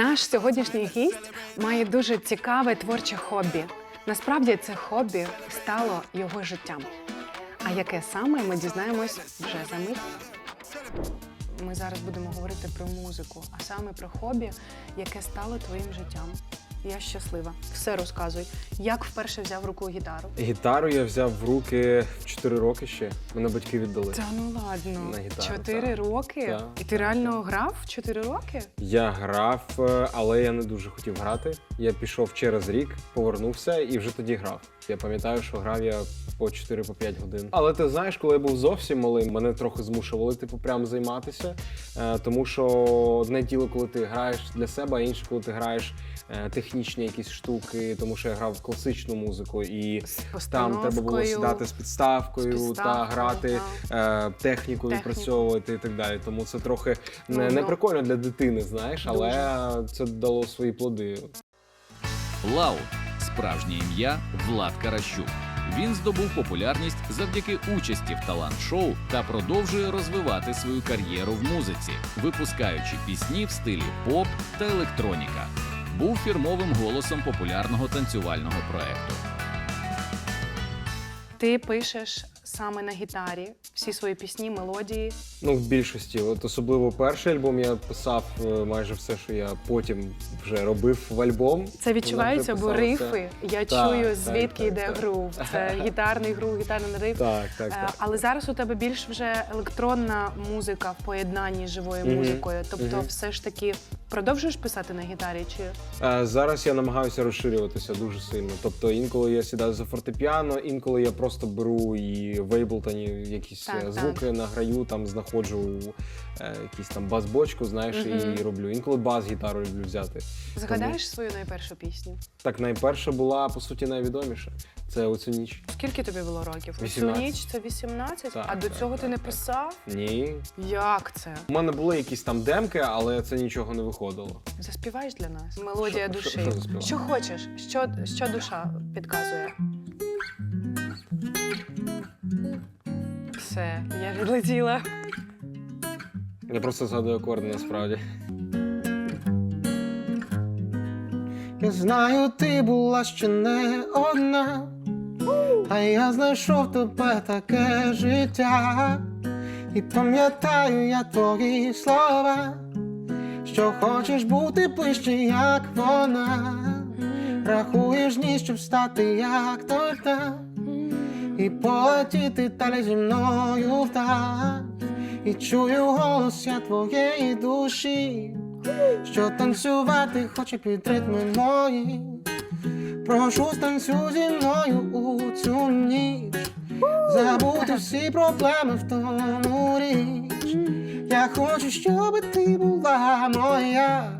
Наш сьогоднішній гість має дуже цікаве творче хобі. Насправді це хобі стало його життям. А яке саме ми дізнаємось вже за мить. Ми зараз будемо говорити про музику, а саме про хобі, яке стало твоїм життям. Я щаслива. Все розказуй. Як вперше взяв в руку гітару? Гітару я взяв в руки в 4 роки ще. Мене батьки віддали. Та ну ладно. На гітару, Чотири так. роки? Так, І ти реально грав в чотири роки? Я грав, е, але я не дуже хотів грати. Я пішов через рік, повернувся і вже тоді грав. Я пам'ятаю, що грав я по 4-5 годин. Але ти знаєш, коли я був зовсім малим, мене трохи змушували типу прям займатися. Е, Тому що одне діло, коли ти граєш для себе, а інше, коли ти граєш е, технічні якісь штуки, тому що я грав в класичну музику і там треба було сідати з підставкою, з та грати, е, техніку Техніку. відпрацьовувати і так далі. Тому це трохи Ну, не, не ну. прикольно для дитини, знаєш, але це дало свої плоди. Лаут справжнє ім'я Влад Каращук. Він здобув популярність завдяки участі в талант-шоу та продовжує розвивати свою кар'єру в музиці, випускаючи пісні в стилі поп та електроніка. Був фірмовим голосом популярного танцювального проекту. Ти пишеш саме на гітарі всі свої пісні, мелодії. Ну, в більшості, от особливо перший альбом я писав е, майже все, що я потім вже робив в альбом. Це відчувається, бо Вона вже писала рифи. Я Так, чую, так, звідки так, йде так. грув. Це гітарний грув, гітарний риф. Так, так, Е, так. Але зараз у тебе більш вже електронна музика в поєднанні з живою Мгм. музикою. Тобто, Мгм. все ж таки продовжуєш писати на гітарі? Чи Е, Зараз я намагаюся розширюватися дуже сильно. Тобто інколи я сідаю за фортепіано, інколи я просто беру і в Ableton якісь Так, е, так. звуки награю, там знаходжу е, якісь там бас-бочку, знаєш, Мгм. і роблю. Інколи бас-гітару люблю взяти. згадаєш свою найпершу пісню? Так, найперша була по суті найвідоміша. Це оцю ніч. Скільки тобі було років? Цю 18. ніч це 18? Так, а до так, цього ти так, не писав? Ні. Як це? У мене були якісь там демки, але це нічого не виходило. Заспіваєш для нас? Мелодія Що- душі. що- що заспівати? що хочеш? Що, що душа підказує? Все, я відлетіла. Я просто згадую акорди насправді. Я знаю, ти була ще не одна, а я знайшов тебе таке життя. І пам'ятаю я твої слова, що хочеш бути ближче, як вона. Рахуєш дні, щоб стати як той та, і полетіти далі зі мною вдаль. І чую голос я твоєї душі, що танцювати хоче під ритми мої. Прошу станцюй зі мною у цю ніч, забути всі проблеми в тому річ. Я хочу, щоб ти була моя.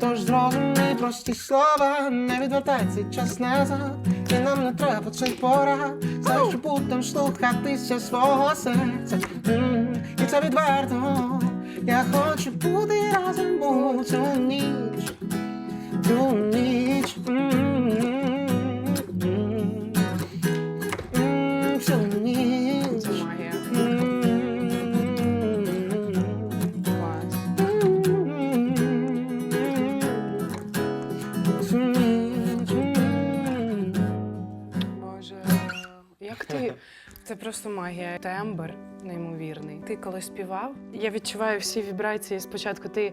Тож зрозумій прості слова, не відвертай цей час назад, і нам не треба цих порад. Знаю, що будем слухатися свого серця. І це відверто. Я хочу бути разом у цю ніч, цю ніч. Як ти. Це просто магія. Тембр неймовірний. Ти коли співав, я відчуваю всі вібрації. Спочатку ти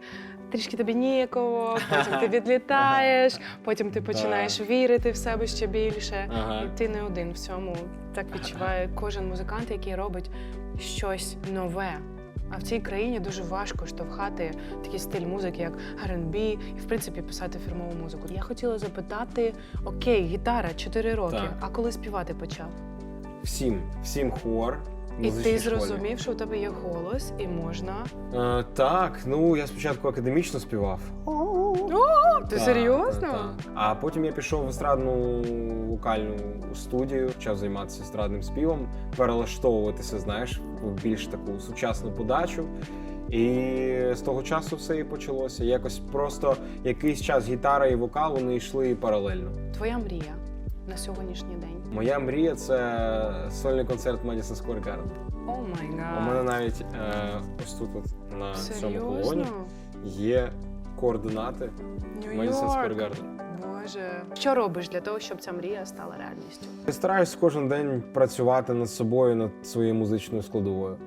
трішки тобі ніяково, потім ти відлітаєш, потім ти починаєш вірити в себе ще більше. І ти не один в цьому. Так відчуває кожен музикант, який робить щось нове. А в цій країні дуже важко штовхати такий стиль музики, як R&B, і в принципі писати фірмову музику. Я хотіла запитати: окей, гітара 4 роки. Так. А коли співати почав? Всім, всім хор. І ти школі. зрозумів, що у тебе є голос, і можна. Е, так, ну я спочатку академічно співав. О, ти Так, серйозно? так. А потім я пішов в естрадну вокальну студію, почав займатися естрадним співом, перелаштовуватися, знаєш, в більш таку сучасну подачу. І з того часу все і почалося. Якось просто якийсь час гітара і вокал вони йшли паралельно. Твоя мрія на сьогоднішній день. Моя мрія це сольний концерт Madison Square Garden. О май У мене навіть е, ось тут от на цьому колоні є координати Madison Square Нью-Йорк. Garden. Боже. Що робиш для того, щоб ця мрія стала реальністю? Я стараюсь кожен день працювати над собою, над своєю музичною складовою.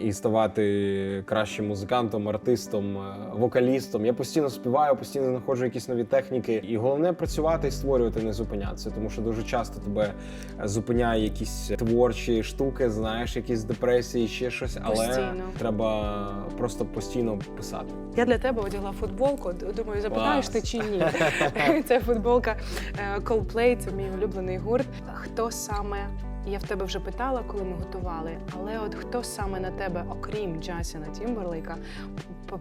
І ставати кращим музикантом, артистом, е, вокалістом. Я постійно співаю, постійно знаходжу якісь нові техніки. І головне працювати і створювати, не зупинятися. Тому що дуже часто тебе е, зупиняє якісь творчі штуки, знаєш, якісь депресії, ще щось, але Постійно. треба просто постійно писати. Я для тебе одягла футболку. Думаю, запитаєш ти чи ні. Це футболка е, Coldplay, це мій улюблений гурт. Хто саме? Я в тебе вже питала, коли ми готували, але от хто саме на тебе, окрім Джасіна Тімберлейка,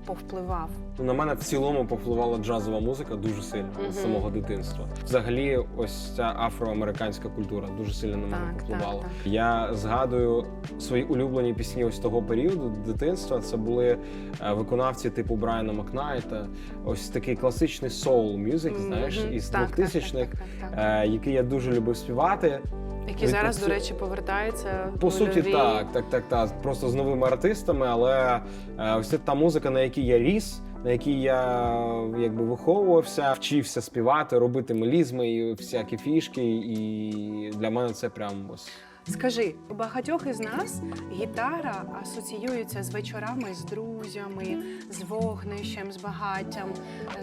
повпливав? Ну, На мене в цілому повпливала джазова музика дуже сильно Мгм. з самого дитинства. Взагалі, ось ця афроамериканська культура дуже сильно на мене Так, повпливала. так, Я згадую свої улюблені пісні ось того періоду дитинства. Це були е, виконавці типу Брайана Макнайта. Ось такий класичний соул мюзик, знаєш, із Так, так, так, 2000-х, так, так, так. е, який я дуже любив співати. Які зараз, до речі, повертаються По суті, нульові. так, так, так, так. Просто з новими артистами, але е, ось та музика, на якій я ріс, на якій я якби виховувався, вчився співати, робити мелізми і всякі фішки. І для мене це прям ось. Скажи, у багатьох із нас гітара асоціюється з вечорами з друзями, з вогнищем, з багаттям,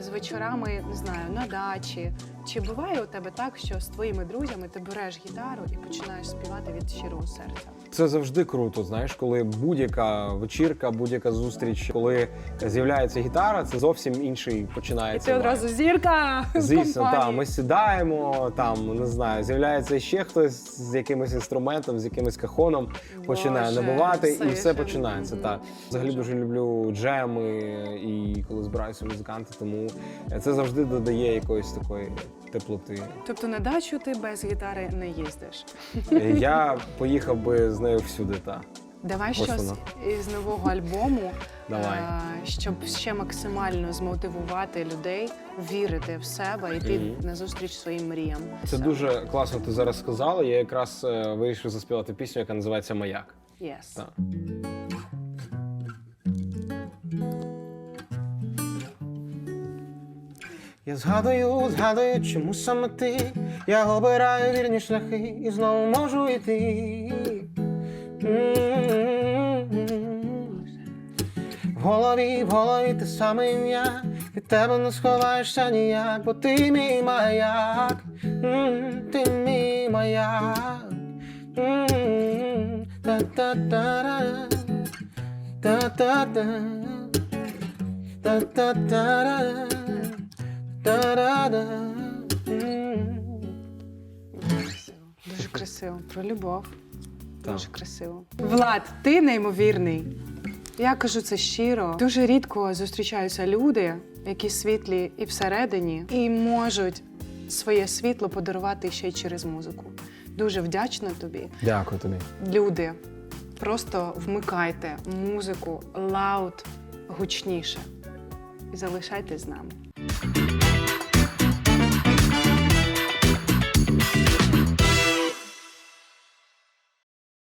з вечорами, не знаю, на дачі. Чи буває у тебе так, що з твоїми друзями ти береш гітару і починаєш співати від щирого серця? Це завжди круто. Знаєш, коли будь-яка вечірка, будь-яка зустріч, коли з'являється гітара, це зовсім інший І починається. ти вайб. одразу зірка з Звісно, компанії. так, ми сідаємо, там не знаю, з'являється ще хтось з якимось інструментом, з якимось кахоном, починає Боже, набивати, і все починається. Так. Взагалі дуже люблю джеми і коли збираюся музиканти, тому це завжди додає якоїсь такої теплоти. Тобто на дачу ти без гітари не їздиш. Я поїхав би з нею всюди. Та Давай Ось щось воно. із нового альбому, Давай. е, щоб ще максимально змотивувати людей вірити в себе, йти Мгм. на зустріч своїм мріям. це Все. дуже класно. Ти зараз сказала. Я якраз е, вирішив заспівати пісню, яка називається Маяк. Yes. Так. Я згадую, згадую, чому саме ти. Я обираю вірні шляхи і знову можу йти. В голові, в голові те саме ім'я. Від тебе не сховаєшся ніяк, бо ти мій маяк, ти мій маяк. Та-та-та-ра. Та-та-та. Та-та-та-ра. Та-ра-да. Дуже красиво. Про любов. Дуже красиво. Влад, ти неймовірний. Я кажу це щиро. Дуже рідко зустрічаються люди, які світлі і всередині, і можуть своє світло подарувати ще й через музику. Дуже вдячна тобі. Дякую тобі. Люди, просто вмикайте музику лаут гучніше і залишайтесь з нами.